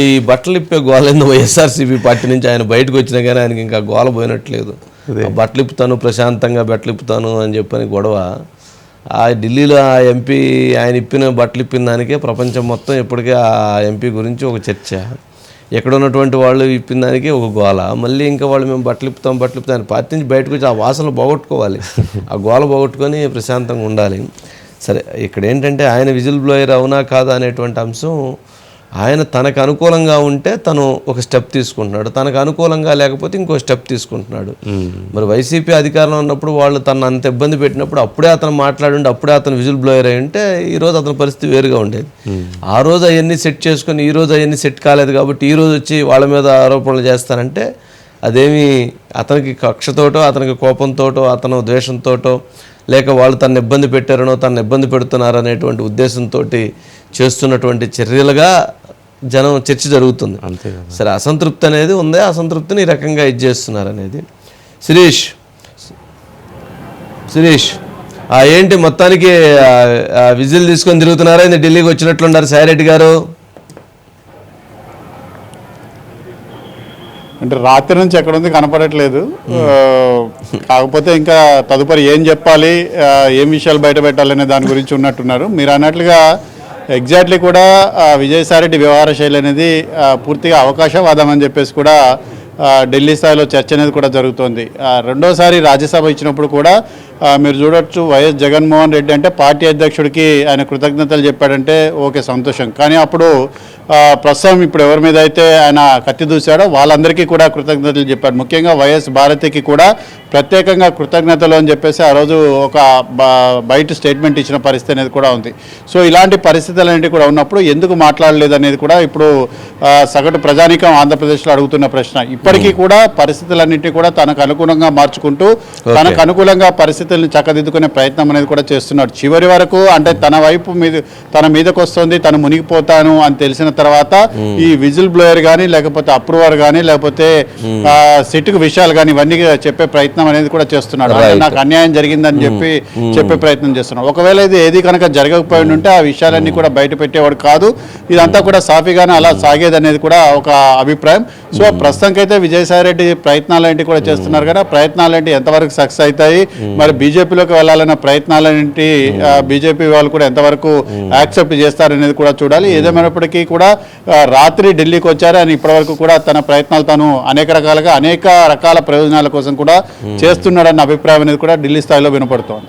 ఈ బట్టలు ఇప్పే గోలైంది వైఎస్ఆర్సీపీ పార్టీ నుంచి. ఆయన బయటకు వచ్చినా కానీ ఆయనకి ఇంకా గోల పోయినట్లేదు. బట్టలు ఇప్పుతాను ప్రశాంతంగా బట్టలు ఇప్పుతాను అని చెప్పని గొడవ. ఆ ఢిల్లీలో ఆ ఎంపీ ఆయన ఇప్పిన బట్టలు ఇప్పిన దానికే ప్రపంచం మొత్తం ఇప్పటికే ఆ ఎంపీ గురించి ఒక చర్చ. ఎక్కడ ఉన్నటువంటి వాళ్ళు ఇప్పిన దానికి ఒక గోల. మళ్ళీ ఇంకా వాళ్ళు మేము బట్టలు ఇప్పుతాం బట్టలు ఇప్పుతాం పార్టీ నుంచి బయటకు వచ్చి ఆ వాసనలు పోగొట్టుకోవాలి. ఆ గోల పోగొట్టుకొని ప్రశాంతంగా ఉండాలి. సరే ఇక్కడ ఏంటంటే ఆయన విజిల్ బ్లోయర్ అవునా కాదా అనేటువంటి అంశం ఆయన తనకు అనుకూలంగా ఉంటే తను ఒక స్టెప్ తీసుకుంటున్నాడు. తనకు అనుకూలంగా లేకపోతే ఇంకో స్టెప్ తీసుకుంటున్నాడు. మరి వైసీపీ అధికారంలో ఉన్నప్పుడు వాళ్ళు తను అంత ఇబ్బంది పెట్టినప్పుడు అప్పుడే అతను మాట్లాడుండి అప్పుడే అతను విజిల్ బ్లోయర్ అయి ఉంటే ఈ రోజు అతని పరిస్థితి వేరుగా ఉండేది. ఆ రోజు అవన్నీ సెట్ చేసుకొని ఈ రోజు అవన్నీ సెట్ కాలేదు కాబట్టి ఈ రోజు వచ్చి వాళ్ళ మీద ఆరోపణలు చేస్తానంటే అదేమి అతనికి కక్షతోటో అతనికి కోపంతోటో అతను ద్వేషంతోటో లేక వాళ్ళు తను ఇబ్బంది పెట్టారనో తను ఇబ్బంది పెడుతున్నారు అనేటువంటి ఉద్దేశంతో చేస్తున్నటువంటి చర్యలుగా జనం చర్చ జరుగుతుంది. అంతే కదా. సరే అసంతృప్తి అనేది ఉంది అసంతృప్తిని ఈ రకంగా ఇది చేస్తున్నారు అనేది. శిరీష్ శిరీష్ ఆ ఏంటి మొత్తానికి విజిల్ తీసుకొని తిరుగుతున్నారా? ఇది ఢిల్లీకి వచ్చినట్లున్నారు సాయిరెడ్డి గారు? అంటే రాత్రి నుంచి ఎక్కడ ఉంది కనపడట్లేదు. కాకపోతే ఇంకా తదుపరి ఏం చెప్పాలి ఏం విషయాలు బయట పెట్టాలనే దాని గురించి ఉన్నట్టున్నారు. మీరు అన్నట్లుగా ఎగ్జాక్ట్లీ కూడా విజయసాయిరెడ్డి వ్యవహార శైలి అనేది పూర్తిగా అవకాశవాదం అని చెప్పేసి కూడా ఢిల్లీ స్థాయిలో చర్చ అనేది కూడా జరుగుతోంది. రెండోసారి రాజ్యసభ ఇచ్చినప్పుడు కూడా మీరు చూడొచ్చు వైఎస్ జగన్మోహన్ రెడ్డి అంటే పార్టీ అధ్యక్షుడికి ఆయన కృతజ్ఞతలు చెప్పాడంటే ఓకే సంతోషం. కానీ అప్పుడు ప్రస్తుతం ఇప్పుడు ఎవరి మీద అయితే ఆయన కత్తి దూశాడో వాళ్ళందరికీ కూడా కృతజ్ఞతలు చెప్పాడు. ముఖ్యంగా వైఎస్ భారతికి కూడా ప్రత్యేకంగా కృతజ్ఞతలు అని చెప్పేసి ఆ రోజు ఒక బయట స్టేట్మెంట్ ఇచ్చిన పరిస్థితి అనేది కూడా ఉంది. సో ఇలాంటి పరిస్థితులు అనేవి కూడా ఉన్నప్పుడు ఎందుకు మాట్లాడలేదు అనేది కూడా ఇప్పుడు సగటు ప్రజానికం ఆంధ్రప్రదేశ్లో అడుగుతున్న ప్రశ్న. ఇప్పటికీ కూడా పరిస్థితులన్నింటినీ కూడా తనకు అనుగుణంగా మార్చుకుంటూ తనకు అనుకూలంగా పరిస్థితులను చక్కదిద్దుకునే ప్రయత్నం అనేది కూడా చేస్తున్నాడు. చివరి వరకు అంటే తన వైపు మీద తన మీదకి వస్తుంది తను మునిగిపోతాను అని తెలిసిన తర్వాత ఈ విజిల్ బ్లోయర్ కానీ లేకపోతే అప్రూవర్ కానీ లేకపోతే సిట్కు విషయాలు కానీ ఇవన్నీ చెప్పే ప్రయత్నం అనేది కూడా చేస్తున్నాడు. నాకు అన్యాయం జరిగిందని చెప్పి చెప్పే ప్రయత్నం చేస్తున్నాడు. ఒకవేళ ఇది ఏది కనుక జరగకపోయి ఉంటే ఆ విషయాలన్నీ కూడా బయట పెట్టేవాడు కాదు. ఇదంతా కూడా సాఫీగానే అలా సాగేది అనేది కూడా ఒక అభిప్రాయం. సో ప్రస్తుతానికైతే విజయసాయి రెడ్డి ప్రయత్నాలు ఏంటి కూడా చేస్తున్నారు కదా ప్రయత్నాలు ఏంటి ఎంతవరకు సక్సెస్ అవుతాయి మరి బీజేపీలోకి వెళ్ళాలన్న ప్రయత్నాలు ఏంటి బీజేపీ వాళ్ళు కూడా ఎంతవరకు యాక్సెప్ట్ చేస్తారనేది కూడా చూడాలి. ఏదేమైనప్పటికీ కూడా రాత్రి ఢిల్లీకి వచ్చారు ఆయన ఇప్పటివరకు కూడా తన ప్రయత్నాలు తాను అనేక రకాలుగా అనేక రకాల ప్రయోజనాల కోసం కూడా చేస్తున్నాడన్న అభిప్రాయం అనేది కూడా ఢిల్లీ స్థాయిలో వినపడుతోంది.